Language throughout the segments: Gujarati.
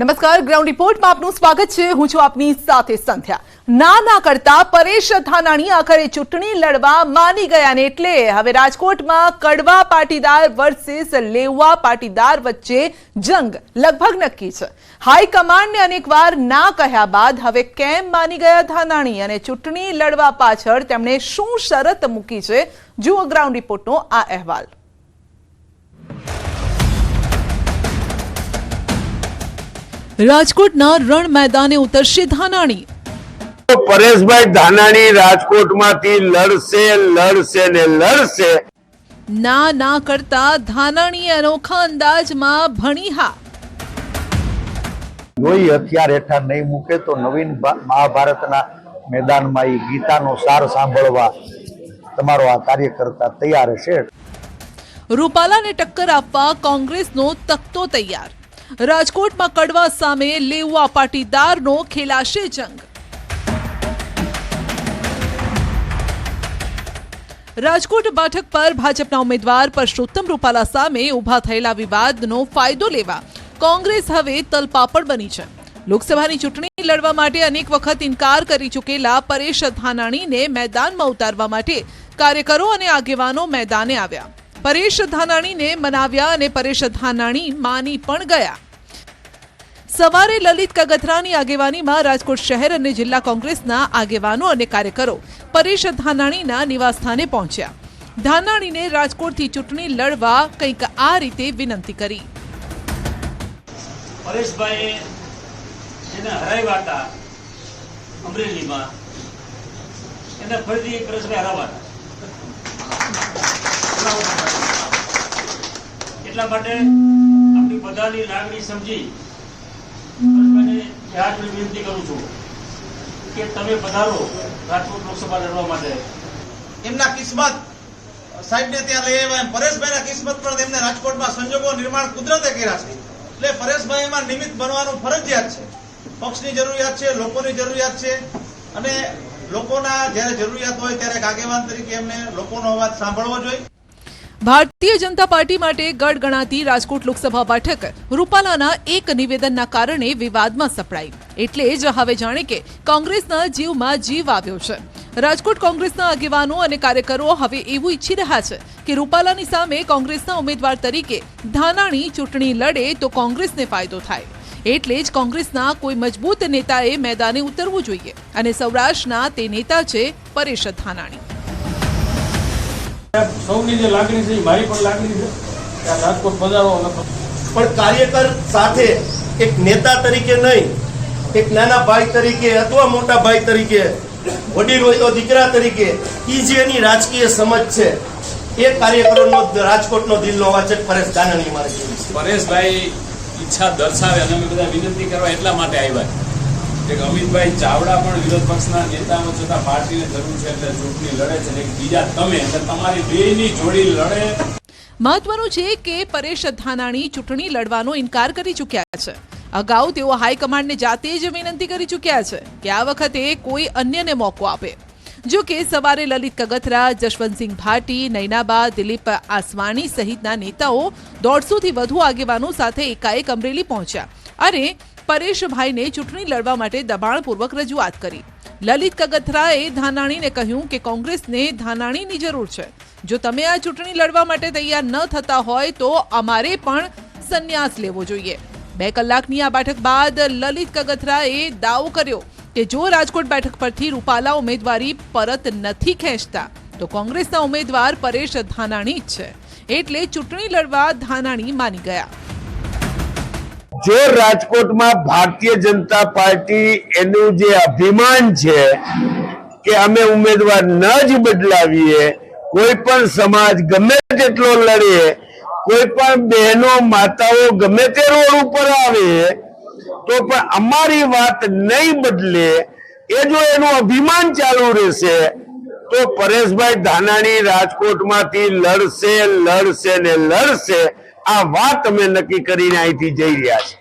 નમસ્કાર ગ્રાઉન્ડ રિપોર્ટમાં આપનું સ્વાગત છે. હું છું આપની સાથે સંધ્યા. ના ના કરતા પરેશ ધાનાણી આખરે ચૂંટણી લડવા માની ગયા ને એટલે હવે રાજકોટમાં કડવા પાટીદાર વર્સિસ લેવા પાટીદાર વચ્ચે જંગ લગભગ નક્કી છે. હાઈકમાન્ડને અનેકવાર ના કહ્યા બાદ હવે કેમ માની ગયા ધાનાણી અને ચૂંટણી લડવા પાછળ તેમણે શું શરત મૂકી છે? જુઓ ગ્રાઉન્ડ રિપોર્ટનો આ અહેવાલ. રાજકોટના રણ મેદાને ઉતરશે ધાનાણી. પરેશભાઈ ધાનાણી રાજકોટમાંથી લડશે લડશે ને લડશે. ના ના કરતા ધાનાણી અનોખા અંદાજમાં ભણી હા. કોઈ હથિયાર હેઠળ નહીં મૂકે તો નવીન મહાભારતના મેદાનમાં એ ગીતાનો સાર સાંભળવા તમારો આ કાર્યકર્તા તૈયાર છે. રૂપાલાને ટક્કર આપવા કોંગ્રેસનો તખ્તો તૈયાર. રાજકોટમાં કડવા સામે લેવા પાટીદારનો ખેલાશે જંગ. રાજકોટ બેઠક પર ભાજપના ઉમેદવાર પરસોત્તમ રૂપાલા સામે ઊભા થયેલા વિવાદનો ફાયદો લેવા કોંગ્રેસ હવે તલપાપડ બની છે. લોકસભાની ચૂંટણી લડવા માટે અનેક વખત ઇનકાર કરી ચૂકેલા પરેશ ધાનાણીને મેદાનમાં ઉતારવા માટે કાર્યકરો અને આગેવાનો મેદાને આવ્યા. પરેશ ધાનાણીને મનાવ્યા અને પરેશ ધાનાણી માની પણ ગયા. સવારે લલિત કગથરાની આગેવાનીમાં રાજકોટ શહેર અને જિલ્લા કોંગ્રેસના આગેવાનો અને કાર્યકરો પરેશ ધાનાણીના નિવાસસ્થાને પહોંચ્યા. ધાનાણીને રાજકોટથી ચૂંટણી લડવા કંઈક આ રીતે વિનંતી કરી. પરેશભાઈ એટલા માટે આપણી બધાની લાગણી સમજી અને વિનંતી કરું છું કે તમે પધારો રાજકોટ લોકસભા લડવા માટે એમના કિસ્મત, સાહેબને ત્યાં લઈ આવ્યા પરેશભાઈના કિસ્મત પર તેમને રાજકોટમાં સંજોગો નિર્માણ કુદરતે કર્યા છે. એટલે પરેશભાઈ એમાં નિમિત્ત બનવાનું ફરજિયાત છે. પક્ષની જરૂરિયાત છે, લોકોની જરૂરિયાત છે. અને લોકોના જ્યારે જરૂરિયાત હોય ત્યારે આગેવાન તરીકે એમને લોકોનો અવાજ સાંભળવો જોઈએ. ભારતીય જનતા પાર્ટી માટે ગઢ ગણાતી રાજકોટ લોકસભા બેઠક રૂપાલાના એક નિવેદનના કારણે વિવાદમાં સપડાઈ. એટલે જ હવે જાણે કે કોંગ્રેસના જીવમાં જીવ આવ્યો છે. રાજકોટ કોંગ્રેસના આગેવાનો અને કાર્યકરો હવે એવું ઈચ્છી રહ્યા છે કે રૂપાલાની સામે કોંગ્રેસના ઉમેદવાર તરીકે ધાનાણી ચૂંટણી લડે તો કોંગ્રેસને ફાયદો થાય. એટલે જ કોંગ્રેસના કોઈ મજબૂત નેતાએ મેદાને ઉતરવું જોઈએ અને સૌરાષ્ટ્રના તે નેતા છે પરેશ ધાનાણી. સૌની જે લાગણી છે એ મારી પણ લાગણી છે કે રાજકોટ બજારો પણ કાર્યકર સાથે એક નેતા તરીકે નહીં એક નાના ભાઈ તરીકે અથવા મોટા ભાઈ તરીકે વડીલ હોય તો દીકરા તરીકે એ જે એની રાજકીય સમજ છે એ કાર્યકરોનો રાજકોટનો દિલનો અવાજ છે પરેશ દાનાની મારે. પરેશભાઈ ઈચ્છા દર્શાવે અને અમે બધા વિનંતી કરવા એટલા માટે આવ્યા કે અમિતભાઈ ચાવડા પણ વિરોધ પક્ષના નેતાઓ છતાં પાર્ટીને જરૂર છે એટલે ચૂંટણી લડે છે એક બીજા તમે એટલે તમારી બેયની જોડી લડે. મહત્વનું છે કે પરેશ ધાનાણી ચૂંટણી લડવાનો ઇનકાર કરી ચૂક્યા છે. અગાઉ તેઓ હાઈકમાન્ડને જાતે જ વિનંતી કરી ચૂક્યા છે કે આ વખતે કોઈ અન્યને મોકો આપે. જો કે સવારે લલિત કગથરા, જશવંતસિંહ ભાટી, નૈનાબા, દિલીપ આસવાણી સહિતના નેતાઓ દોઢસોથી વધુ આગેવાનો સાથે એકાએક અમરેલી પહોંચ્યા અને પરેશભાઈને ચૂંટણી લડવા માટે દબાણપૂર્વક રજૂઆત કરી. લલિત કગથરાએ ધાનાણીને કહ્યું કે કોંગ્રેસને ધાનાણીની જરૂર છે. જો તમે આ ચૂંટણી લડવા માટે તૈયાર ન થતા હોય તો અમારે પણ સંન્યાસ લેવો જોઈએ. બે કલાકની આ બેઠક બાદ લલિત કગથરાએ દાવો કર્યો કે જો રાજકોટ બેઠક પરથી રૂપાલા ઉમેદવારી પરત નથી ખેંચતા, તો કોંગ્રેસના ઉમેદવાર પરેશ ધાનાણી જ છે. એટલે ચૂંટણી લડવા ધાનાણી માની ગયા. જો રાજકોટમાં ભારતીય જનતા પાર્ટી એનું જે અભિમાન છે કે અમે ઉમેદવાર ન જ બદલાવીએ, કોઈ પણ સમાજ ગમે તેટલો લડીએ કોઈ પણ બહેનો, માતાઓ ગમે તે રોડ ઉપર આવે, તો પણ અમારી વાત નહીં બદલે, એ જો એનું અભિમાન ચાલુ રહેશે, તો પરેશભાઈ ધાનાણી રાજકોટમાંથી લડશે લડશે ને લડશે. આ વાત અમે નક્કી કરીને અહીંથી જઈ રહ્યા છે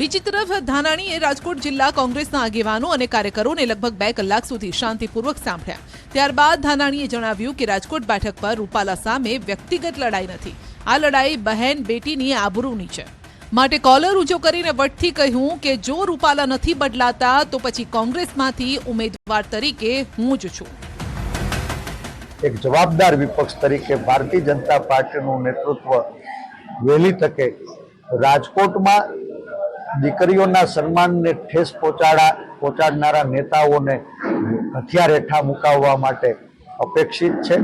બીજી તરફ ધાનાણીએ રાજકોટ જિલ્લા કોંગ્રેસના આગેવાનો અને કાર્યકરોને લગભગ બે કલાક સુધી શાંતિપૂર્વક સાંભળ્યા. ત્યારબાદ ધાનાણીએ જણાવ્યું કે રાજકોટ બેઠક પર રૂપાલા સામે વ્યક્તિગત લડાઈ નથી. આ લડાઈ બહેન બેટીની આબરૂની છે. માટે કોલર ઊંચો કરીને વટથી કહ્યું કે જો રૂપાલા નથી બદલાતા તો પછી કોંગ્રેસમાંથી ઉમેદવાર તરીકે હું જ છું. એક જવાબદાર વિપક્ષ તરીકે ભારતીય જનતા પાર્ટીનું નેતૃત્વ વહેલી તકે રાજકોટમાં દીકરીઓના સન્માનને ઠેસ પહોંચાડા, પહોંચાડનારા નેતાઓને હથિયાર હેઠા મુકાવવા માટે અપેક્ષિત છે.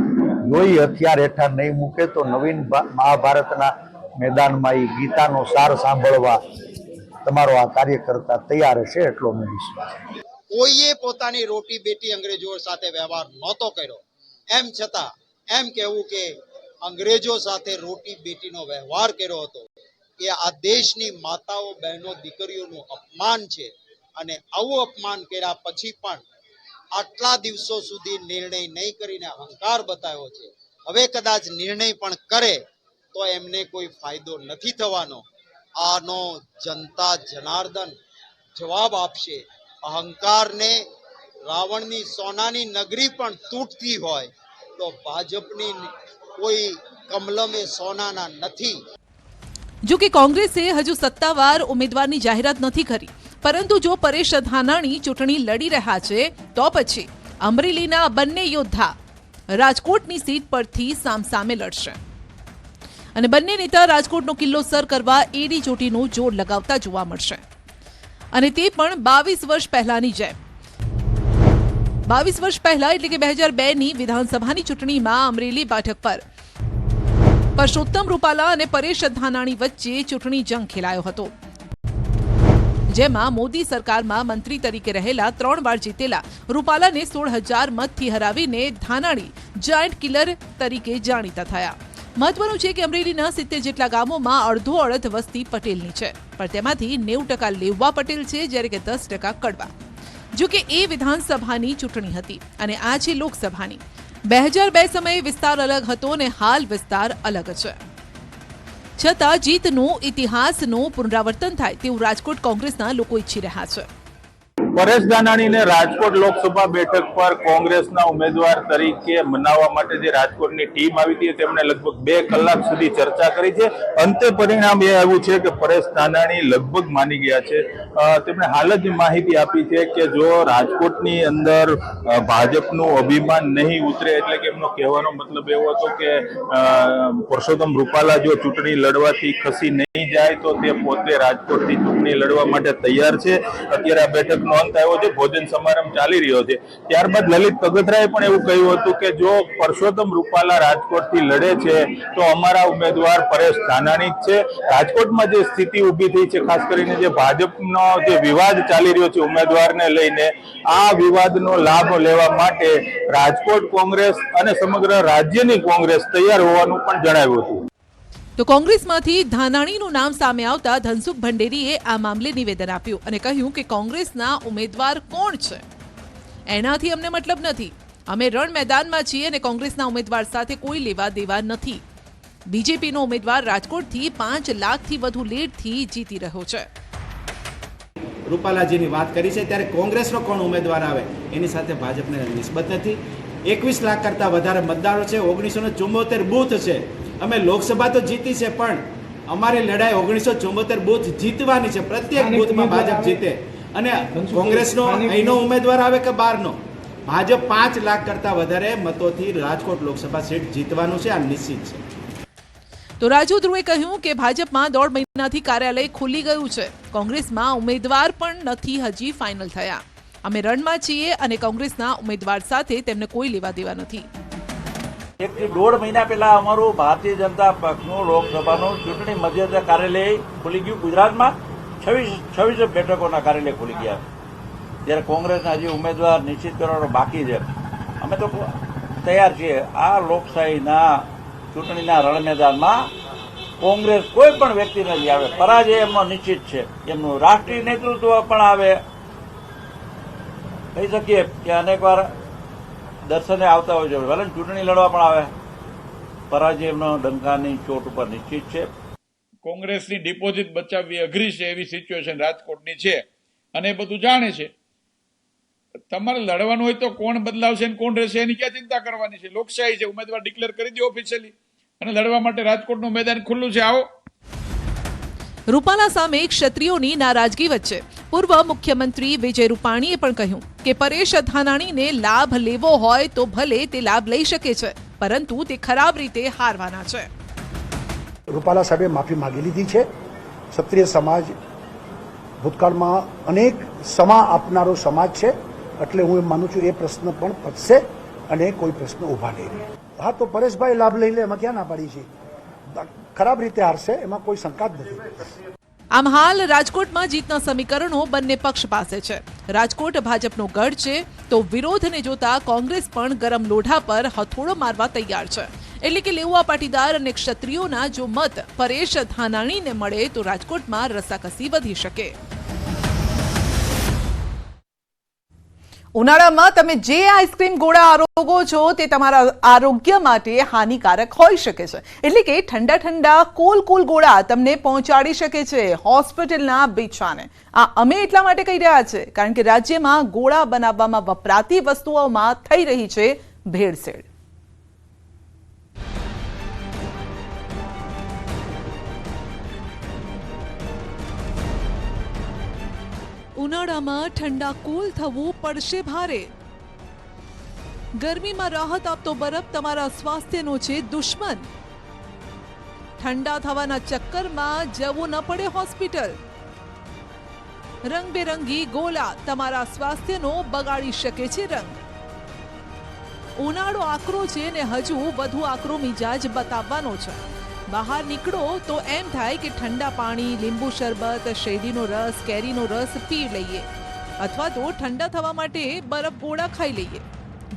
જોઈ હથિયાર હેઠા નહીં મૂકે તો નવીન મહાભારતના મેદાનમાં એ ગીતાનો સાર સાંભળવા તમારો આ કાર્યકર્તા તૈયાર હશે એટલો મને વિશ્વાસ કોઈએ પોતાની રોટી બેટી અંગ્રેજો સાથે વ્યવહાર નહોતો કર્યો. એમ છતાં, એમ કહેવું કે અંગ્રેજો સાથે રોટી બેટીનો વ્યવહાર કર્યો હતો એ આ દેશની માતાઓ, બહેનો, દીકરીઓનું અપમાન છે અને આવું અપમાન કર્યા પછી પણ આટલા દિવસો સુધી નિર્ણય નહીં કરીને અહંકાર બતાવ્યો છે. હવે કદાચ નિર્ણય પણ કરે તો એમને કોઈ ફાયદો નથી થવાનો. આનો જનતા જનાર્દન જવાબ આપશે. અહંકારને રાવણની સોનાની નગરી પણ તૂટતી હોય તો ભાજપની કોઈ કમલમ સોનાના નથી. જો કે કોંગ્રેસે હજુ સત્તાવાર ઉમેદવારની જાહેરાત નથી કરી. પરંતુ જો પરેશ ધાનાણી ચૂંટણી લડી રહ્યા છે, તો પછી અમરેલીના બંને યોદ્ધા રાજકોટની સીટ પરથી સામસામે લડશે. અને બંને નેતા રાજકોટનો કિલ્લો સર કરવા એડી ચોટીનું જોર લગાવતા જોવા મળશે. અને તે પણ બાવીસ વર્ષ પહેલાની જેમ. બાવીસ વર્ષ પહેલા એટલે કે બે હજાર બેની વિધાનસભાની ચૂંટણીમાં અમરેલી બેઠક પર. પરસોત્તમ રૂપાલા અને પરેશ ધાનાણી વચ્ચે ચૂંટણી જંગ ખેલાયો હતો. જેમાં મોદી સરકારમાં મંત્રી તરીકે રહેલા ત્રણ વાર જીતેલા રૂપાલાને સોળ હજાર મતથી હરાવીને ધાનાણી જાયન્ટ કિલર તરીકે જાણીતા થયા. મહત્વનું છે કે અમરેલીના સિત્તેર જેટલા ગામોમાં અડધો અડધ વસ્તી પટેલની છે. પણ તેમાંથી નેવું ટકા લેવવા પટેલ છે, જ્યારે કે દસ ટકા કડવા. જો કે એ વિધાનસભાની ચૂંટણી હતી અને આ છે લોકસભાની. બે હજાર બે સમયે વિસ્તાર અલગ હતો અને હાલ વિસ્તાર અલગ છે. છતાં જીતનું, ઇતિહાસનું પુનરાવર્તન થાય તેવું રાજકોટ કોંગ્રેસના લોકો ઈચ્છી રહ્યા છે. પરેશ દાનાણીને રાજકોટ લોકસભા બેઠક પર કોંગ્રેસના ઉમેદવાર તરીકે મનાવવા માટે જે રાજકોટની ટીમ આવી હતી તેમણે લગભગ બે કલાક સુધી ચર્ચા કરી છે. અંતે પરિણામ એ આવ્યું છે કે પરેશ દાનાણી લગભગ માની ગયા છે. તેમણે હાલ જ માહિતી આપી છે કે જો રાજકોટની અંદર ભાજપનું અભિમાન નહીં ઉતરે એટલે કે એમનો કહેવાનો મતલબ એવો હતો કે પુરુષોત્તમ રૂપાલા જો ચૂંટણી લડવાથી ખસી નહીં જાય તો તે પોતે રાજકોટથી ચૂંટણી લડવા માટે તૈયાર છે. અત્યારે આ અંત આવ્યો છે, ભોજન સમારંભ ચાલી રહ્યો છે. ત્યારબાદ લલિત કગથરાએ પણ એવું કહ્યું હતું કે જો પરસોત્તમ રૂપાલા રાજકોટથી લડે છે, તો અમારા ઉમેદવાર પરેશ ધાનાણી છે. રાજકોટમાં જે સ્થિતિ ઊભી થઈ છે, ખાસ કરીને જે ભાજપનો જે વિવાદ ચાલી રહ્યો છે ઉમેદવારને લઈને, આ વિવાદનો લાભ લેવા માટે રાજકોટ કોંગ્રેસ અને સમગ્ર રાજ્યની કોંગ્રેસ તૈયાર હોવાનું પણ જણાવ્યું હતું. તો કોંગ્રેસમાંથી ધાનાણીનું નામ સામે આવતા ધનસુખ ભંડેરીએ આ મામલે નિવેદન આપ્યું અને કહ્યું કે કોંગ્રેસના ઉમેદવાર કોણ છે? એનાથી અમને મતલબ નથી. અમે રણ મેદાનમાં છીએ અને કોંગ્રેસના ઉમેદવાર સાથે કોઈ લેવા દેવા નથી. બીજેપીનો ઉમેદવાર રાજકોટથી પાંચ લાખથી વધુ લીડથી જીતી રહ્યો છે. રૂપાલાજીની વાત કરી છે, ત્યારે કોંગ્રેસનો કોણ ઉમેદવાર આવે? એની સાથે ભાજપને નિસ્બત નથી. એકવીસ લાખ કરતાં વધારે મતદારો છે. ઓગણીસો ને ચુમ્મોતેર બૂથ છે. અમે લોકસભા તો જીતી છે પણ અમારી લડાઈ ઓગણીસો ચુમ્મોતેર બુથ જીતવાની છે. પ્રત્યેક બુથમાં ભાજપ જીતે. અને કોંગ્રેસનો અહીંનો ઉમેદવાર. આવે કે બહારનો? ભાજપ પાંચ લાખ કરતા વધારે મતોથી રાજકોટ લોકસભા સીટ જીતવાનું છે આ નિશ્ચિત છે. તો રાજુ ધ્રુવે કહ્યું કે ભાજપમાં દોઢ મહિનાથી કાર્યાલય ખુલી ગયું છે. કોંગ્રેસમાં ઉમેદવાર પણ નથી હજી ફાઇનલ થયા. અમે રણમાં છીએ અને કોંગ્રેસના ઉમેદવાર સાથે તેમને કોઈ લેવા દેવા નથી. એકથી દોઢ મહિના પહેલા અમારું ભારતીય જનતા પક્ષનું લોકસભાનું ચૂંટણી મધ્યસ્થ કાર્યાલય ખુલી ગયું ગુજરાતમાં. છવ્વીસ છવ્વીસ બેઠકોના કાર્યાલય ખુલી ગયા. જ્યારે કોંગ્રેસના હજી ઉમેદવાર નિશ્ચિત કરવાનો બાકી છે. અમે તો તૈયાર છીએ. આ લોકશાહીના ચૂંટણીના રણ મેદાનમાં કોંગ્રેસ કોઈ પણ વ્યક્તિ નથી આવે. પરાજય એમનો નિશ્ચિત છે. એમનું રાષ્ટ્રીય નેતૃત્વ પણ આવે. કહી શકીએ કે અનેકવાર દર્શને આવતા હોય છે. ભલે ચૂંટણી લડવા પણ આવે. પરાજય એમનો ડંકાની ચોટ ઉપર નિશ્ચિત છે. કોંગ્રેસની ડિપોઝિટ બચાવવી અઘરી છે એવી સિચ્યુએશન રાજકોટની છે. અને એ બધું જાણે છે. તમારે લડવાનું હોય તો કોણ બદલાવશે અને કોણ રહેશે એની ક્યાં ચિંતા કરવાની છે? લોકશાહી છે ઉમેદવાર ડિક્લેર કરી દો ઓફિશિયલી અને લડવા માટે રાજકોટનું મેદાન ખુલ્લું છે. આવો. રૂપાલા સામે ક્ષત્રિયોની નારાજગી વચ્ચે. પૂર્વ મુખ્યમંત્રી વિજય રૂપાણીએ પણ કહ્યું કે પરેશ ધાનાણીને લાભ લેવો હોય તો ભલે તે લાભ લઈ શકે છે, પરંતુ તે ખરાબ રીતે હારવાના છે. રૂપાલા સાહેબે માફી માગી લીધી છે. ક્ષત્રિય સમાજ ભૂતકાળમાં અનેક સમા આપનારો સમાજ છે, એટલે હું એમ માનું છું એ પ્રશ્ન પણ પતશે અને કોઈ પ્રશ્ન ઊભા નહીં રહે. હા, તો પરેશભાઈ લાભ લઈ લે, એમાં ક્યાં ના પાડી છે? ખરાબ રીતે હારશે, એમાં કોઈ શંકા જ નથી. આમ હાલ રાજકોટમાં જીતના સમીકરણો બંને પક્ષ પાસે છે. રાજકોટ ભાજપનો ગઢ છે, તો વિરોધને જોતા કોંગ્રેસ પણ ગરમ લોઢા પર હથોડો મારવા તૈયાર છે. એટલે કે લેવા પાટીદાર અને ક્ષત્રિયોના જો મત પરેશ ધાનાણીને મળે, તો રાજકોટમાં રસાકસી વધી શકે. ઉનાળામાં તમે જે આઈસ્ક્રીમ ગોળા આરોગો છો તે તમારા આરોગ્ય માટે હાનિકારક હોઈ શકે છે. એટલે કે ઠંડા ઠંડા કુલ કુલ ગોળા તમને પહોંચાડી શકે છે હોસ્પિટલના બિછાને. આ અમે એટલા માટે કહી રહ્યા છે કારણ કે રાજ્યમાં ગોળા બનાવવામાં વપરાતી વસ્તુઓમાં થઈ રહી છે ભેળસેળ. ઉનાળામાં ઠંડા કુલ થવું પડશે ભારે. ગરમીમાં રાહત આપતો બરફ તમારા સ્વાસ્થ્યનો છે દુશ્મન. ઠંડા થવાના ચક્કરમાં જવું ન પડે હોસ્પિટલ. રંગબેરંગી ગોલા તમારા સ્વાસ્થ્યનો બગાડી શકે છે રંગ. ઉનાળો આકરો છે ને હજુ વધુ આકરો મિજાજ બતાવવાનો છે. બહાર નીકળો તો એમ થાય કે ઠંડા પાણી, લીંબુ શરબત, શેરડીનો રસ, કેરીનો રસ પી લઈએ. અથવા તો ઠંડા થવા માટે બરફ ગોળા ખાઈ લઈએ.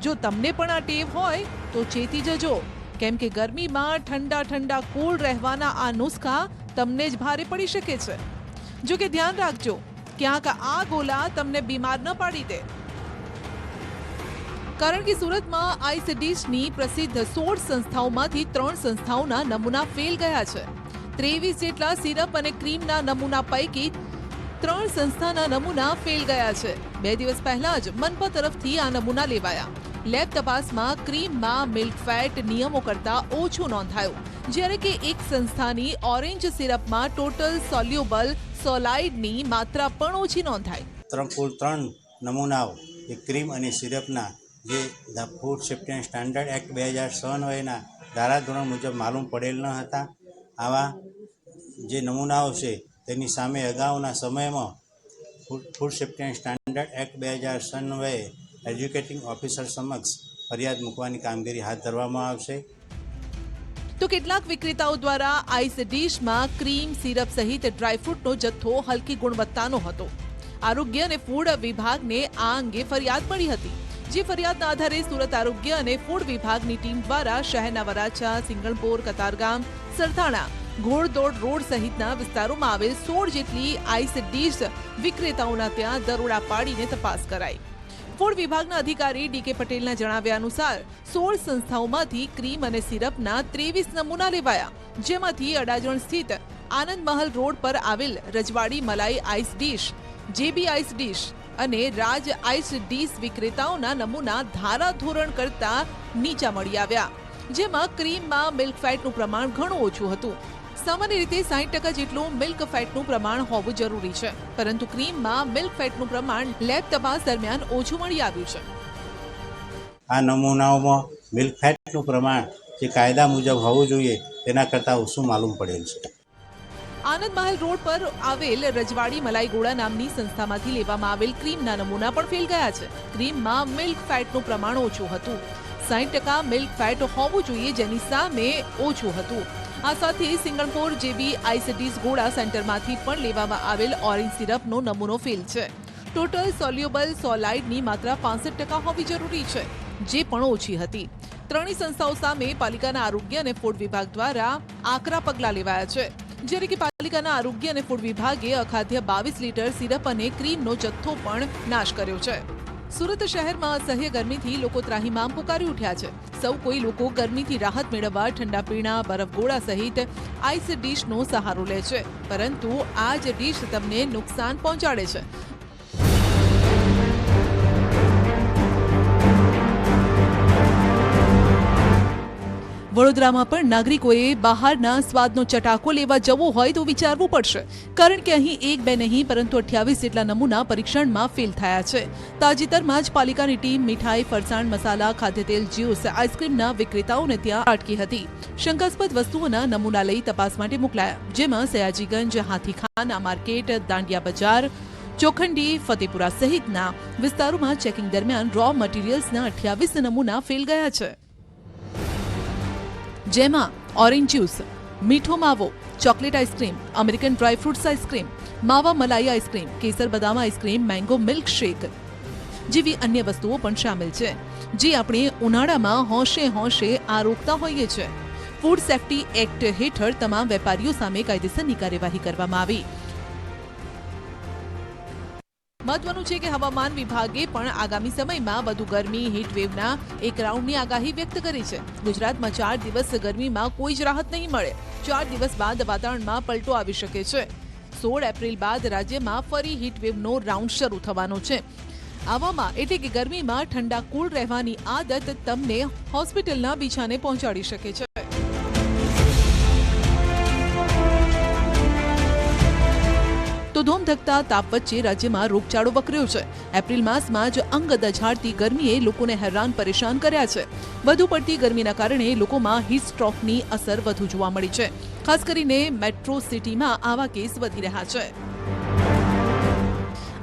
જો તમને પણ આ ટેવ હોય, તો ચેતી જજો. કેમ કે ગરમીમાં ઠંડા ઠંડા કુલ રહેવાના આ નુસ્ખા તમને જ ભારે પડી શકે છે. જો કે ધ્યાન રાખજો, ક્યાંક આ ગોલા તમને બીમાર ન પાડી દે. કારણ કે સુરતમાં આઈસ ડીશની પ્રસિદ્ધ સોળ સંસ્થાઓમાંથી ત્રણ સંસ્થાઓના નમૂના ફેલ ગયા છે. ત્રેવીસ જેટલા સિરપ અને ક્રીમના નમૂના પૈકી ત્રણ સંસ્થાના નમૂના ફેલ ગયા છે. બે દિવસ પહેલા જ મનપા તરફથી આ નમૂના લેવાયા. લેબ તપાસમાં ક્રીમમાં મિલ્ક ફેટ નિયમો કરતાં ઓછું નોંધાયું. જ્યારે કે એક સંસ્થાની ઓરેન્જ સિરપમાં ટોટલ સોલ્યુબલ સોલાઇડની માત્રા પણ ઓછી નોંધાઈ. ત્રણ કુલ ત્રણ નમૂનાઓ એ ક્રીમ અને સિરપના જે the food safety and standard act બે હજાર છ અન્વયના ધારાધોરણ મુજબ માલુમ પડેલ ન હતા. આવા જે નમૂનાઓ છે, તેની સામે અગાઉના સમયમાં food safety and standard act બે હજાર છ અન્વયે એજ્યુકેટિંગ ઓફિસર સમક્ષ ફરિયાદ મૂકવાની કામગીરી હાથ ધરવામાં આવશે. તો કેટલાક વિક્રેતાઓ દ્વારા આઈસ ડીશમાં ક્રીમ, સિરપ સહિત ડ્રાયફ્રૂટનો જથ્થો હલકી ગુણવત્તાનો હતો. આરોગ્ય અને ફૂડ વિભાગને આ અંગે ફરિયાદ મળી હતી. જે ફરિયાદના આધારે સુરત આરોગ્ય અને ફૂડ વિભાગની ટીમ દ્વારા શહેરના વરાછા, સિંગણપોર, કતારગામ, સરથાણા, ઘોડદોડ રોડ સહિતના વિસ્તારોમાં આવેલ સોળ જેટલી આઈસ ડીશ વિક્રેતાઓના ત્યાં દરોડા પાડીને તપાસ કરાઈ. ફૂડ વિભાગના અધિકારી ડીકે પટેલના જણાવ્યા અનુસાર સોળ સંસ્થાઓમાંથી ક્રીમ અને સિરપના ત્રેવીસ નમૂના લેવાયા, જેમાંથી અડાજણ સ્થિત આનંદ મહલ રોડ પર આવેલ Rajwadi malai ice dish, JB ice dish અને રાજ આઈસ ડીશ વિક્રેતાઓના નમૂના ધારાધોરણ કરતા નીચા મળી આવ્યા, જેમાં ક્રીમમાં મિલ્ક ફેટનું પ્રમાણ ઘણું ઓછું હતું. સામાન્ય રીતે સાહીઠ ટકા જેટલું મિલ્ક ફેટનું પ્રમાણ હોવું જરૂરી છે, પરંતુ ક્રીમમાં મિલ્ક ફેટનું પ્રમાણ લેબ તપાસ દરમિયાન ઓછું મળી આવ્યું છે. આ નમૂનાઓમાં મિલ્ક ફેટનું પ્રમાણ જે કાયદા મુજબ હોવું જોઈએ, તેના કરતાં ઓછું માલુમ પડેલ છે. આનંદ મહેલ રોડ પર આવેલ રજવાડી મલાઈ ગોળા નામની સંસ્થામાંથી લેવામાં આવેલ ક્રીમના નમૂના પણ ફેલ ગયા છે. ક્રીમમાં મિલ્ક ફેટનું પ્રમાણ ઓછું હતું. સાહીઠ ટકા મિલ્ક ફેટ હોવું જોઈએ જેની સામે ઓછું હતું. આ સાથે સિંગણપોર જેવી આઈસીડીઝ ગોળા સેન્ટરમાંથી પણ લેવામાં આવેલ ઓરેન્જ સિરપનો નમૂનો ફેલ છે. ટોટલ સોલ્યુબલ સોલાઇડની માત્રા પાસઠ ટકા હોવી જરૂરી છે, જે પણ ઓછી હતી. ત્રણેય સંસ્થાઓ સામે પાલિકાના આરોગ્ય અને ફૂડ વિભાગ દ્વારા આકરા પગલાં લેવાયા છે. જ્યારે કે પાલિકાના આરોગ્ય અને ફૂડ વિભાગે અખાદ્ય બાવીસ લીટર સિરપ અને ક્રીમનો જથ્થો પણ નાશ કર્યો છે. સુરત શહેરમાં અસહ્ય ગરમીથી લોકો ત્રાહીમામ પુકારી ઉઠ્યા છે. સૌ કોઈ લોકો ગરમીથી રાહત મેળવવા, ઠંડા પીણા, બરફ ગોળા સહિત આઈસ ડીશનો સહારો લે છે. પરંતુ આ જ ડીશ તમને નુકસાન પહોંચાડે છે. વડોદરામાં પણ નાગરિકોએ બહારના સ્વાદનો ચટાકો લેવા જવો હોય તો વિચારવું પડશે. કારણ કે અહીં એક બે નહીં, પરંતુ અઠ્યાવીસ જેટલા નમૂના પરીક્ષણમાં ફેલ થયા છે. તાજેતરમાં જ પાલિકાની ટીમ મીઠાઈ, ફરસાણ, મસાલા, ખાદ્યતેલ, જ્યુસ, આઈસ્ક્રીમના વિક્રેતાઓને ત્યાં અટકી હતી. શંકાસ્પદ વસ્તુઓના નમૂના લઈ તપાસ માટે મોકલાયા. જેમાં સયાજીગંજ, હાથીખાના માર્કેટ, દાંડિયા બજાર, ચોખંડી, ફતેપુરા સહિતના વિસ્તારોમાં ચેકિંગ દરમિયાન રો મટીરીયલ્સના અઠ્યાવીસ નમૂના ફેલ ગયા છે. જેમાં ઓરેન્જ જ્યુસ, મીઠો માવો, chocolate ice cream, American dry fruits ice cream, માવા મલાઈ આઈસ્ક્રીમ, કેસર બદામ આઈસ્ક્રીમ, મેંગો મિલ્ક શેક જેવી અન્ય વસ્તુઓ પણ સામેલ છે, જે આપણે ઉનાળામાં હોંશે હોંશે આ રોકતા હોઈએ છીએ. ફૂડ સેફ્ટી એક્ટ હેઠળ તમામ વેપારીઓ સામે કાયદેસરની કાર્યવાહી કરવામાં આવી. મહત્વનું છે કે હવામાન વિભાગે પણ આગામી સમયમાં વધુ ગરમી હીટવેવના એક રાઉન્ડની આગાહી વ્યક્ત કરી છે. ગુજરાતમાં ચાર દિવસ ગરમીમાં કોઈ જ રાહત નહીં મળે. ચાર દિવસ બાદ વાતાવરણમાં પલટો આવી શકે છે. સોળ એપ્રિલ બાદ રાજ્યમાં ફરી હીટવેવનો રાઉન્ડ શરૂ થવાનો છે. આવામાં એટલે કે ગરમીમાં ઠંડા કુલ રહેવાની આદત તમને હોસ્પિટલના બીછાને પહોંચાડી શકે છે. તો ધોમધકતા તાપ વચ્ચે રાજ્યમાં રોગચાળો વકર્યો છે. એપ્રિલ માસમાં જ અંગદ ઝાડતી ગરમીએ લોકોને હેરાન પરેશાન કર્યા છે. વધુ પડતી ગરમીના કારણે લોકોમાં હીટ સ્ટ્રોકની અસર વધુ જોવા મળી છે. ખાસ કરીને મેટ્રો સિટીમાં આવા કેસ વધી રહ્યા છે.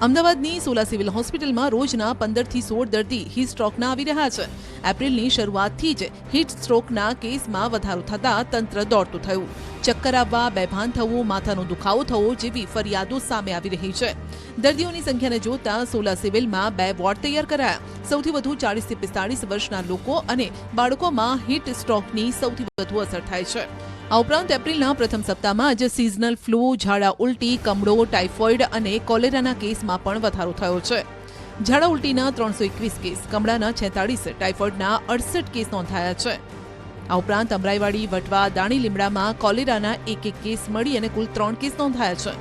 અમદાવાદની સોલા સિવિલ હોસ્પિટલમાં રોજના પંદરથી સોળ દર્દી હીટ સ્ટ્રોકના આવી રહ્યા છે. એપ્રિલની શરૂઆતથી જ હીટ સ્ટ્રોકના કેસમાં વધારો થતાં તંત્ર દોડતું થયું. ચક્કર આવવા, બેભાન થવું, માથાનો દુખાવો થવો જેવી ફરિયાદો સામે આવી રહી છે. દર્દીઓની સંખ્યાને જોતા સોલા સિવિલમાં બે વોર્ડ તૈયાર કરાયા. સૌથી વધુ ચાળીસથી પિસ્તાળીસ વર્ષના લોકો અને બાળકોમાં હીટ સ્ટ્રોકની સૌથી વધુ અસર થાય છે. આ ઉપરાંત એપ્રિલના પ્રથમ સપ્તાહમાં જ સિઝનલ ફ્લૂ ઝાડા ઉલટી, કમળો ટાઇફોઇડ અને કોલેરાના કેસમાં પણ વધારો થયો છે. ઝાડા ઉલટીના ત્રણસો એકવીસ કેસ, કમળાના છેતાળીસ ટાઇફોઇડના અડસઠ કેસ નોંધાયા છે. આ ઉપરાંત અમરાઈવાડી, વટવા, દાણી લીમડામાં કોલેરાના એક એક કેસ મળી અને કુલ ત્રણ કેસ નોંધાયા છે.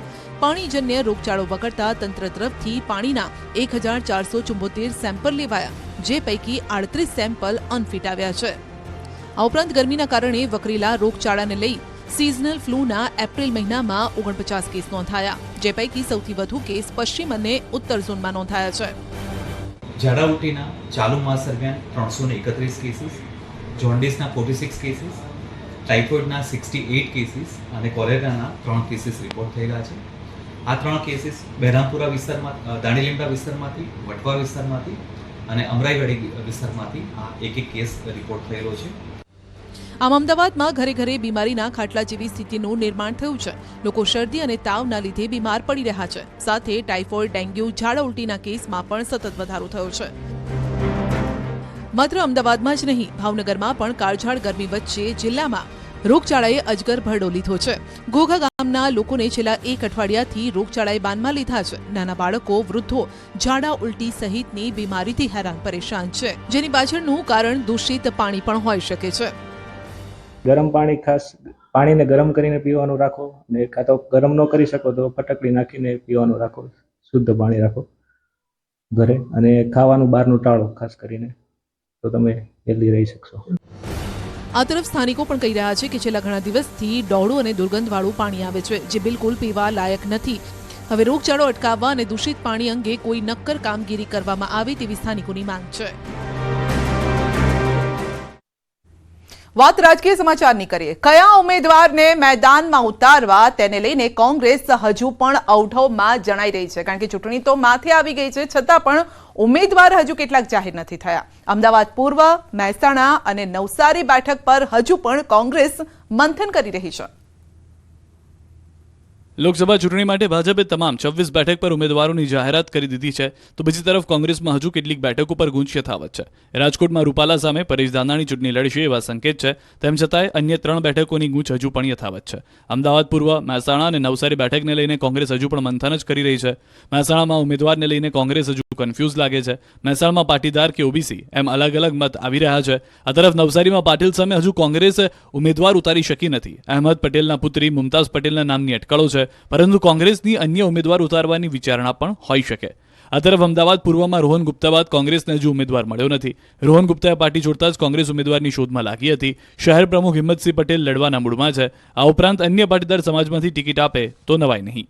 પાણીજન્ય રોગચાળો વગડતા તંત્ર તરફથી પાણીના એક હજાર ચારસો ચુંબોતેર સેમ્પલ લેવાયા, જે પૈકી આડત્રીસ સેમ્પલ અનફિટ આવ્યા છે. આ ઉપરાંત ગરમીના કારણે વકરેલા રોગચાળાને લઈ સિઝનલ ફ્લૂના એપ્રિલ મહિનામાં ઓગણપચાસ કેસ નોંધાયા જે પૈકી સૌથી વધુ કેસ પશ્ચિમ અને ઉત્તર ઝોનમાં નોંધાયા છે. ઝાડાઉટીના ચાલુ માસ દરમિયાન ત્રણસો ને એકત્રીસ કેસીસ જોન્ડિસના ફોર્ટી સિક્સ કેસીસ ટાઇફોઇડના સિક્સટી એઇટ કેસીસ અને કોલેરાના ત્રણ કેસીસ રિપોર્ટ થયેલા છે. આ ત્રણ કેસીસ બહેરામપુરા વિસ્તારમાં અ, દાણીલીમડા વિસ્તારમાંથી વટવા વિસ્તારમાંથી અને અમરાઈવાડી વિસ્તારમાંથી આ એક એક કેસ રિપોર્ટ થયેલો છે. આમ અમદાવાદમાં ઘરે ઘરે બીમારીના ખાટલા જેવી સ્થિતિનું નિર્માણ થયું છે. લોકો શરદી અને તાવના લીધે બીમાર પડી રહ્યા છે. સાથે ટાઇફોઇડ, ડેન્ગ્યુ, ઝાડા ઉલટીના કેસમાં પણ સતત વધારો થયો છે. માત્ર અમદાવાદમાં જ નહીં, ભાવનગરમાં પણ કાળઝાળ ગરમી વચ્ચે જિલ્લામાં રોગચાળાએ અજગર ભરડો લીધો છે. ઘોઘા ગામના લોકોને છેલ્લા એક અઠવાડિયાથી રોગચાળાએ બાનમાં લીધા છે. નાના બાળકો, વૃદ્ધો, ઝાડા ઉલટી સહિતની બીમારીથી હેરાન પરેશાન છે. જેની પાછળનું કારણ દૂષિત પાણી પણ હોઈ શકે છે. ગરમ પાણી ખાસ, પાણીને ગરમ કરીને પીવાનું રાખો ને કાં તો ગરમ ન કરી શકો તો ફટકડી નાખીને પીવાનું રાખો, શુદ્ધ પાણી રાખો ઘરે અને ખાવાનું બહારનું ટાળો ખાસ કરીને તો તમે હેલ્ધી રહી શકશો. આ તરફ સ્થાનિકો પણ કહી રહ્યા છે કે છેલ્લા ઘણા દિવસથી ડોળું અને દુર્ગંધવાળું પાણી આવે છે, જે બિલકુલ પીવા લાયક નથી. હવે રોગચાળો અટકાવવા અને દૂષિત પાણી અંગે કોઈ નક્કર કામગીરી કરવામાં આવે તેવી સ્થાનિકોની માંગ છે. વાત રાજકીય સમાચારની કરીએ. કયા ઉમેદવારને મેદાનમાં ઉતારવા તેને લઈને કોંગ્રેસ હજુ પણ અવઢવમાં જણાઈ રહી છે. કારણ કે ચૂંટણી તો માથે આવી ગઈ છે. છતાં પણ ઉમેદવાર હજુ કેટલાક જાહેર નથી થયા. અમદાવાદ પૂર્વ, મહેસાણા અને નવસારી બેઠક પર હજુ પણ કોંગ્રેસ મંથન કરી રહી છે. લોકસભા ચૂંટણી માટે ભાજપે તમામ છવ્વીસ બેઠક પર ઉમેદવારોની જાહેરાત કરી દીધી છે. તો બીજી તરફ કોંગ્રેસમાં હજુ કેટલીક બેઠકો પર ગુંજ યથાવત છે. રાજકોટમાં રૂપાલા સામે પરેશ ધાનાણી ચૂંટણી લડશે એવા સંકેત છે. તેમ છતાંય અન્ય ત્રણ બેઠકોની ગુંચ હજુ પણ યથાવત છે. અમદાવાદ, પૂર્વ, મહેસાણા અને નવસારી બેઠકને લઈને કોંગ્રેસ હજુ પણ મંથન જ કરી રહી છે. મહેસાણામાં ઉમેદવારને લઈને કોંગ્રેસ હજુ કન્ફ્યુઝ લાગે છે. મહેસાણામાં પાટીદાર કે ઓબીસી એમ અલગ અલગ મત આવી રહ્યા છે. આ તરફ નવસારીમાં પાટીલ સામે હજુ કોંગ્રેસ ઉમેદવાર ઉતારી શકી નથી. અહેમદ પટેલના પુત્રી, મુમતાઝ પટેલના નામની અટકળો છે. પરંતુ કોંગ્રેસની અન્ય ઉમેદવાર ઉતારવાની વિચારણા પણ હોઈ શકે. આ તરફ અમદાવાદ પૂર્વમાં રોહન ગુપ્તા બાદ કોંગ્રેસને હજુ ઉમેદવાર મળ્યો નથી. રોહન ગુપ્તાએ પાર્ટી છોડતા જ કોંગ્રેસ ઉમેદવારની શોધમાં લાગી હતી. શહેર પ્રમુખ હિંમતસિંહ પટેલ લડવાના મૂડમાં છે. આ ઉપરાંત અન્ય પાટીદાર સમાજમાંથી ટિકિટ આપે તો નવાય નહીં.